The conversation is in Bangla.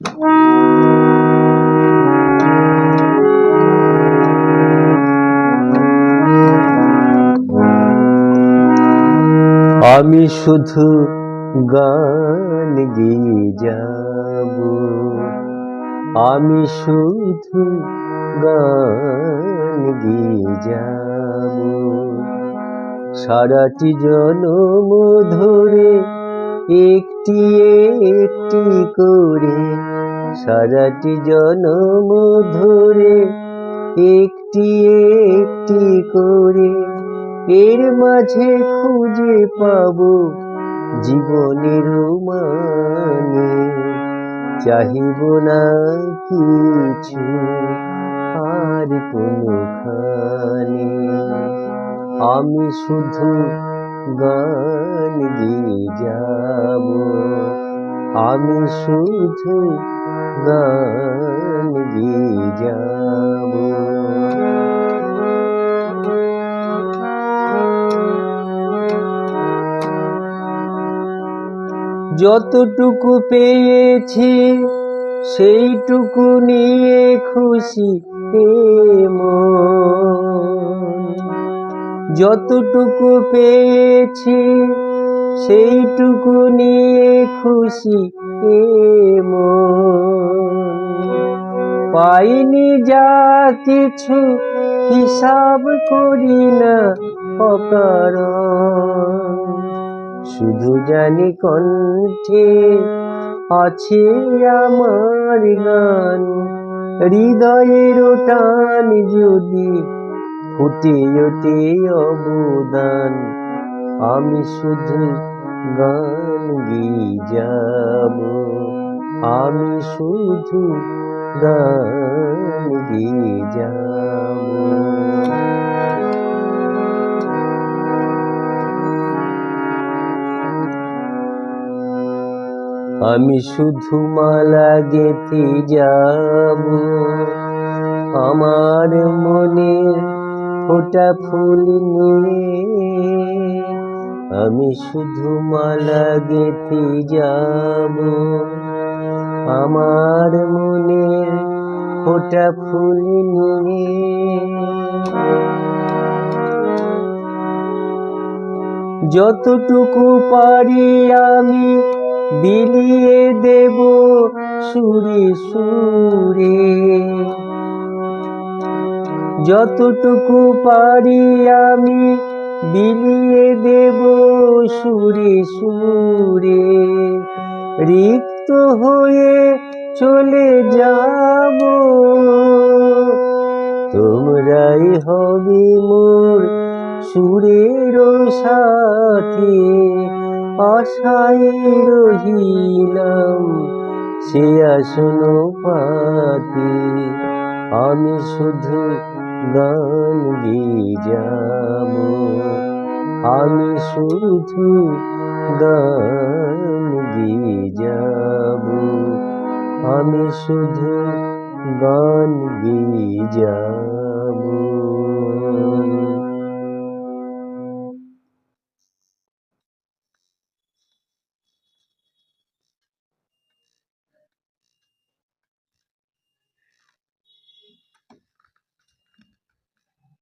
আমি শুধু গান গেয়ে যাব। আমি শুধু গান গেয়ে যাব। সারাটি জনম ধরে একটি একটি করে সারাটি জনম ধরে একটি একটি করে এর মাঝে খুঁজে পাব জীবনের মানে চাহিব না কিছু, আর কোনোখানে। আমি শুধু গান গেয়ে যাব। আমি শুধু গান গেয়ে যাব। যতটুকু পেয়েছি সেইটুকু নিয়ে খুশি এ যতটুকু পেয়েছি, সেইটুকু নিয়ে খুশি এ পাইনি যা কিছু, হিসাব করি না অকার শুধু জানি কণ্ঠে আছে আমার গান, হৃদয়ের টান যদি ফুটে ওঠে অবদান আমি শুধু গান গেয়ে যাব আমি শুধু গান গেয়ে যাব আমি শুধু মালা গেতে যাব। আমার মনের ফোটা ফুল নিয়ে আমি শুধু মালা গেতে যাব। আমার মনের ফোটা ফুল নিয়ে যতটুকু পারি আমি বিলিয়ে দেব সুরে সুরে। যতটুকু পারি আমি বিলিয়ে দেব সুরে সুরে। রিক্ত হয়ে চলে যাব। তোমরাই হবে মোর সুরের সাথে। আশায় রহিলাম সে আসন পাতে। আমি শুধু গান গেয়ে যাব আমি শুধু গান গেয়ে যাব আমি শুধু গান গেয়ে যাব